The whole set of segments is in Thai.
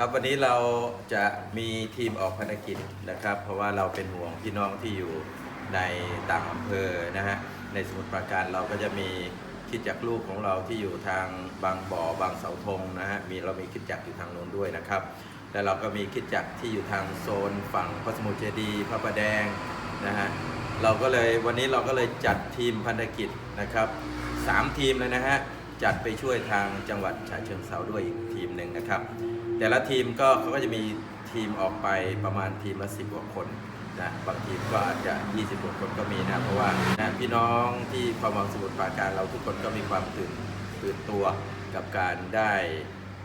ครับวันนี้เราจะมีทีมออกภารกิจนะครับ เพราะว่าเราเป็นห่วงพี่น้องที่อยู่ในต่างอำเภอนะฮะในสมุทรปราการเราก็จะมีคิดจักรลูกของเราที่อยู่ทางบางบ่อบางเสาธงนะฮะมีเรามีคิดจักรอยู่ทางโน้นด้วยนะครับ แล้วเราก็มีคิดจักรที่อยู่ทางโซนฝั่งพระสมุทรเจดีย์พระประแดงนะฮะเราก็เลยวันนี้เราก็เลยจัดทีมพันธกิจนะครับสามทีมเลยนะฮะจัดไปช่วยทางจังหวัดฉะเชิงเซาด้วยอีกทีมหนึ่งนะครับ แต่ละทีมก็เขาก็จะมีทีมออกไปประมาณทีมละสิบกว่าคนนะบางทีมก็อาจจะ 20กว่าคนก็มีนะ เพราะว่านะพี่น้องที่ความหวังสมุทรปราการเราทุกคนก็มีความตื่นตื่นตัวกับการได้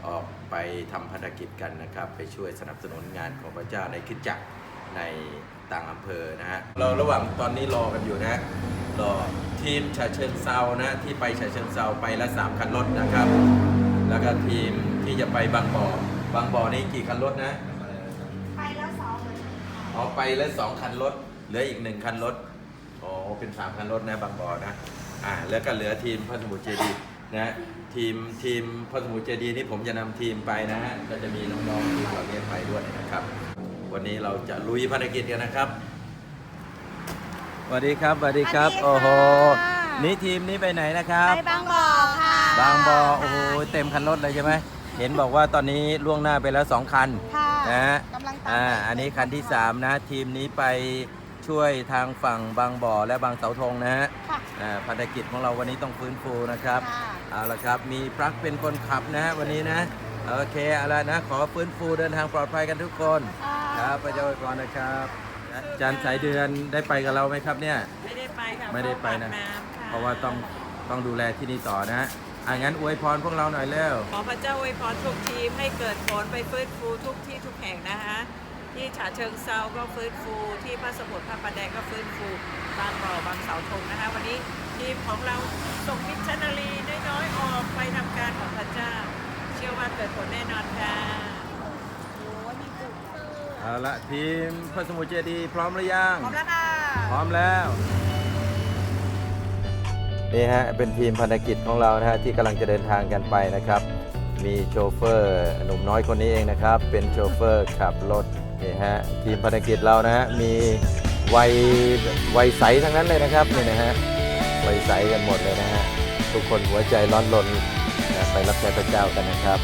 ออกไปทำภารกิจกันนะครับ ไปช่วยสนับสนุนงานของพระเจ้าในคิดจักรในต่างอำเภอนะฮะเราระหว่างตอนนี้รอกันอยู่นะรอทีมฉะเชิงเซานะที่ไปฉะเชิงเซาไปละสามคันรถนะครับ แล้วก็ทีมที่จะไปบางบ่อ บางบ่อนี่กี่คันรถนะ ไปแล้วสองเลยอ๋อไปแล้วสองคันรถ เหลืออีกหนึ่งคันรถ อ๋อ เป็นสามคันรถนะบางบ่อนะ อ่า แล้วก็เหลือทีมพระสมุทรเจดีย์นะ ทีมทีมพระสมุทรเจดีย์นี่ผมจะนำทีมไปนะฮะ ก็จะมีน้องๆที่เราเรียกไปด้วยนะครับ วันนี้เราจะลุยภารกิจกันนะครับสวัสดีครับสวัสดีครับโอ้โห นี่ทีมนี้ไปไหนนะครับ ไปบางบ่อค่ะบางบอโอ้โห เต็มคันรถเลยใช่ไหม เห็นบอกว่าตอนนี้ล่วงหน้าไปแล้ว 2 คันค่ะนะฮะกำลังตามอ่าไปอันนี้คันที่ 3 นะ ทีมนี้ไปช่วยทางฝั่งบางบ่อและบางเสาธงนะฮะค่ะ อ่าภารกิจของเราวันนี้ต้องฟื้นฟูนะครับค่ะ เอาละครับมีปลั๊กเป็นคนขับนะฮะวันนี้นะโอเคเอาละนะ ขอฟื้นฟูเดินทางปลอดภัยกันทุกคน ครับพระเจ้าอวยพรนะครับอาจารย์สายเดือนได้ไปกับเราไหมครับเนี่ย ไม่ได้ไปค่ะไม่ได้ไปนะ เพราะปากำค่เพราะว่าต้องต้องดูแลที่นี่ต่อนะฮะ อ่างั้นอวยพรพวกเราหน่อยเร็ว ขอพระเจ้าอวยพรทุกทีมให้เกิดผลไปฟื้นฟูทุกที่ทุกแห่งนะคะที่ฉะเชิงเซาก็ฟื้นฟู ที่พระสมุทรพระประแดงก็ฟื้นฟูบางบ่อบางเสาธงนะคะ วันนี้ทีมของเราส่งมิชชันนารีน้อยๆออกไปทำการของพระเจ้า เชื่อว่าเกิดผลแน่นอนค่ะเอาละทีมพระสมุทรเจดีย์พร้อมหรือยัง พร้อมแล้วค่ะพร้อมแล้ว นี่ฮะเป็นทีมภารกิจของเรานะฮะที่กำลังจะเดินทางกันไปนะครับ มีโชเฟอร์หนุ่มน้อยคนนี้เองนะครับ เป็นโชเฟอร์ขับรถนี่ฮะทีมภารกิจเรานะฮะมีวัยวัยใสทั้งนั้นเลยนะครับนี่นะฮะวัยใสกันหมดเลยนะฮะทุกคนหัวใจร้อนรนไปรับใช้พระเจ้ากันนะครับ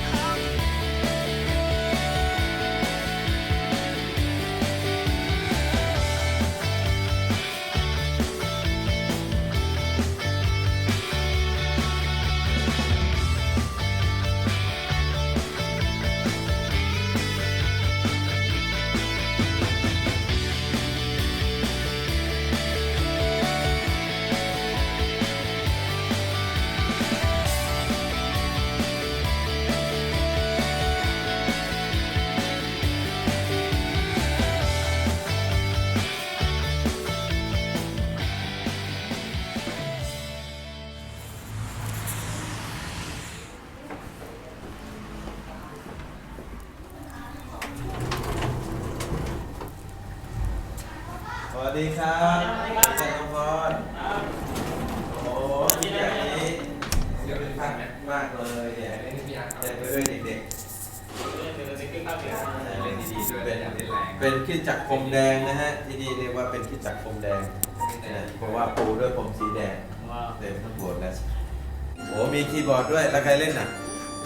วัสดีครับอาจารย์นพรโอ้โหที่อย่างนี้เสียเป็นพันมากเลยเนี่ยจะไปด้วยเด็กๆเล่นดีๆด้วยเป็นเป็นขี้จักรพรมแดงนะฮะ ที่นี่เรียกว่าเป็นขี้จักรพรมแดงนะเพราะว่าปูด้วยพรมสีแดงเต็มทั้งโบสถ์แล้วโอ้มีคีย์บอร์ดด้วย แล้วใครเล่นน่ะ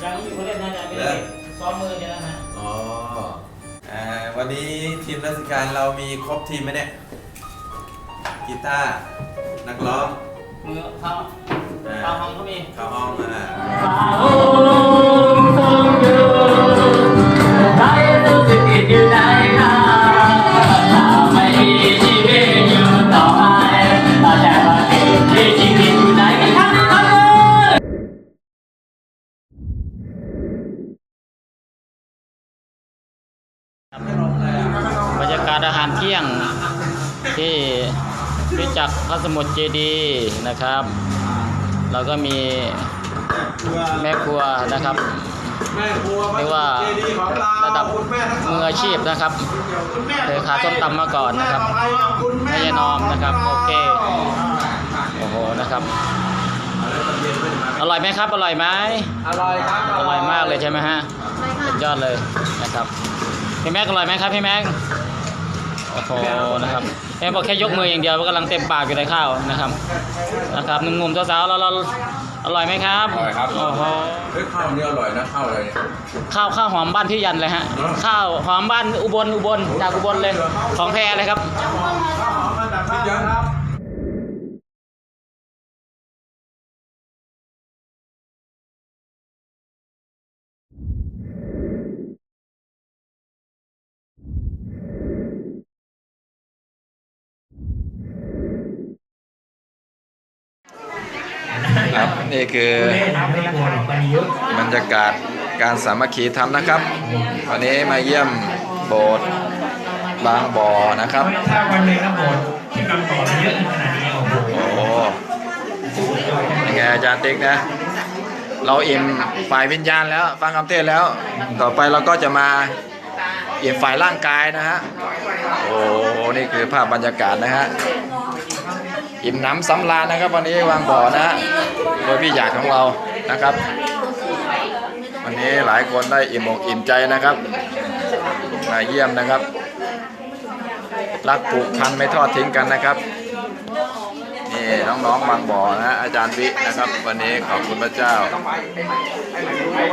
ยังอยู่คนเล่นนะจ๊ะไม่ได้ซ้อมมือเนี่ยนะฮะอ๋ออ่าวันนี้ทีมราชการเรามีครบทีมไหมเนี่ย กีตาร์นักร้องมือเข้าเข้าห้องก็มีเข้าห้องอ่าใจรู้สึกผิดอยู่ในค่ะถ้าไม่มีชีวิตอยู่ต่อไปแต่ว่ามีชีวิตอยู่ในกันทั้งนั้นเลยบรรยากาศอาหารเที่ยงที่ พิจักรพระสมุทรเจดีย์นะครับเราก็มีแม่ครัวนะครับแม่ครัวเรียกว่าระดับมืออาชีพนะครับเคยขายส้มตำมาก่อนนะครับแม่ยายนอมนะครับโอเคโอ้โหนะครับอร่อยไหมครับ อร่อยไหมอร่อยครับอร่อยมากเลยใช่ไหมฮะเลยสุดยอดเลยนะครับพี่แม็กอร่อยไหมครับพี่แม็ก โอ้โหนะครับแม่บอกแค่ยกมืออย่างเดียวก็กำลังเต็มปากอยู่ในข้าวนะครับ นะครับหนุ่มๆสาวๆเราเราอร่อยไหมครับอร่อยครับโอ้โหเฮ้ยข้าวนี่อร่อยนะข้าวอะไรเนี่ยข้าวข้าวหอมบ้านพี่ยันเลยฮะอ๋อข้าวหอมบ้านอุบลอุบลจากอุบลเลยของแท้เลยครับ ยัง ครับนี่คือบรรยากาศการสามัคคีธรรมนะครับ วันนี้มาเยี่ยมโบสถ์บางบ่อนะครับถ้าวันหนึ่งนะโบสถ์ที่บางบ่อเยอะขนาดนี้โอ้โหโอ้ยังไงอาจารย์ติ๊กนะ เราอิ่มฝ่ายวิญญาณแล้วฟังคำเทศน์แล้ว ต่อไปเราก็จะมาอิ่มฝ่ายร่างกายนะฮะโอ้โหนี่คือภาพบรรยากาศนะฮะ อิ่มน้ำสำราญนะครับ วันนี้วางบ่อนะฮะโดยพี่หยาดของเรานะครับ วันนี้หลายคนได้อิ่มอกอิ่มใจนะครับมาเยี่ยมนะครับ รักผูกพันไม่ทอดทิ้งกันนะครับนี่น้องๆบางบ่อนะฮะอาจารย์วินะครับ วันนี้ขอบคุณพระเจ้า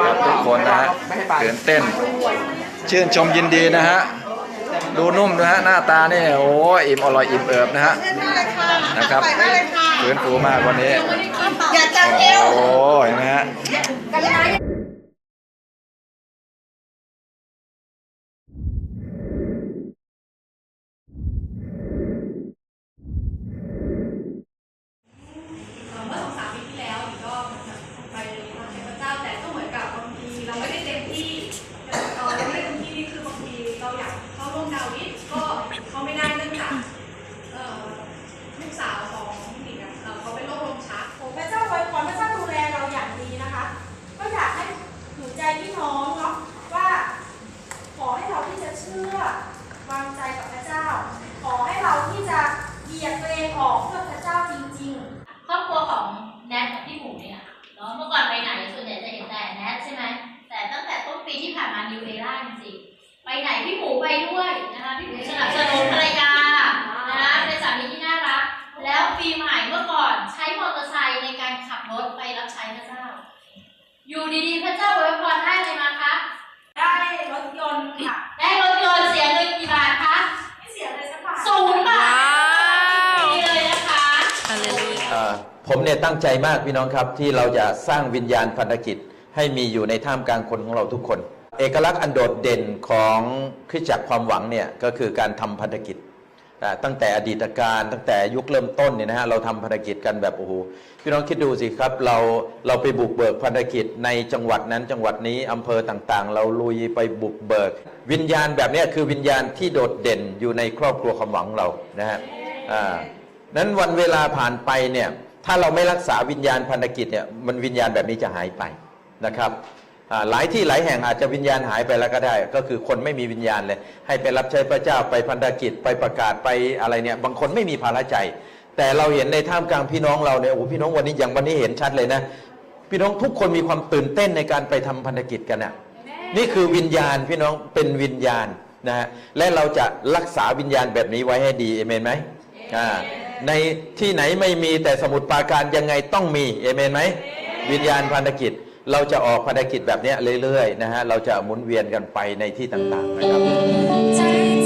ขอบทุกคนนะฮะตื่นเต้น ชื่นชมยินดีนะฮะ ดูนุ่มนะฮะหน้าตานี่โอ้อิ่มอร่อยอิ่มเอิบนะฮะนะครับฟื้นฟูมากวันนี้ อย่าจังเอวโอ้เห็นไหมฮะ กันนะ เมื่อสองสามปีที่แล้วก็ไปรับใช้พระเจ้าแต่ก็เหมือนกับบางทีเราไม่ได้เต็มที่ตอนเราไม่ได้เต็มที่นี่คือบางทีเราอยากเข้าร่วมดาวิดก็เข้าไม่ได้เนื่องจากเอ่อลูกสาวของหญิงอะเอ่อเขาเป็นโรคลมชัก โอ้พระเจ้าไว้พรพระเจ้าดูแลเราอย่างดีนะคะ ก็อยากให้หนุนใจพี่น้องเนาะว่า ขอให้เราที่จะเชื่อวางใจกับพระเจ้า ขอให้เราที่จะเหยียดตัวเองออกเพื่อพระเจ้าจริง ๆ ครอบครัวของแนทกับพี่หมูเนี่ยเนาะเมื่อก่อนไปไหนส่วนใหญ่จะเห็นแต่แนทใช่ไหมแต่ตั้งแต่ต้น ปีที่ผ่านมานิวเอร่าจริงๆไปไหนพี่หมูไปด้วยนะคะพี่หมูสนับสนุนภรรยานะคะเป็นสามีที่น่ารัก แล้วปีใหม่เมื่อก่อนใช้มอเตอร์ไซค์ในการขับรถไปรับใช้พระเจ้า อยู่ดีๆพระเจ้าอวยพรได้เลยมาคะได้รถยนต์ค่ะได้รถยนต์เสียเงินกี่บาทคะไม่เสียเลยสักบาทศูนย์บาทว้าวดีเลยนะคะฮาเลลูยาเอ่อผมเนี่ยตั้งใจมากพี่น้องครับที่เราจะสร้างวิญญาณพันธกิจ ให้มีอยู่ในท่ามกลางคนของเราทุกคน เอกลักษณ์อันโดดเด่นของคริสตจักรความหวังเนี่ยก็คือการทำพันธกิจตั้งแต่อดีตการตั้งแต่ยุคเริ่มต้นเนี่ยนะฮะเราทำพันธกิจกันแบบโอ้โหพี่น้องคิดดูสิครับเราเราไปบุกเบิกพันธกิจในจังหวัดนั้นจังหวัดนี้อำเภอต่างๆ เราลุยไปบุกเบิก วิญญาณแบบนี้คือวิญญาณที่โดดเด่นอยู่ในครอบครัวความหวังของเรานะฮะอ่านั้นวันเวลาผ่านไปเนี่ยถ้าเราไม่รักษาวิญญาณพันธกิจเนี่ยมันวิญญาณแบบนี้จะหายไป นะครับอ่าหลายที่หลายแห่งอาจจะวิญญาณหายไปแล้วก็ได้ ก็คือคนไม่มีวิญญาณเลย ให้ไปรับใช้พระเจ้าไปพันธกิจไปประกาศไปอะไรเนี่ยบางคนไม่มีภาระใจ แต่เราเห็นในท่ามกลางพี่น้องเราเนี่ยโอ้โหพี่น้องวันนี้อย่างวันนี้เห็นชัดเลยนะพี่น้องทุกคนมีความตื่นเต้นในการไปทำพันธกิจกันอะนี่คือวิญญาณพี่น้องเป็นวิญญาณนะฮะและเราจะรักษาวิญญาณแบบนี้ไว้ให้ดีเอเมนไหมอ่าในที่ไหนไม่มีแต่สมุดปราการยังไงต้องมีเอเมนไหมวิญญาณพันธกิจ เราจะออกภารกิจแบบเนี้ยเรื่อยๆนะฮะเราจะหมุนเวียนกันไปในที่ต่างๆนะครับ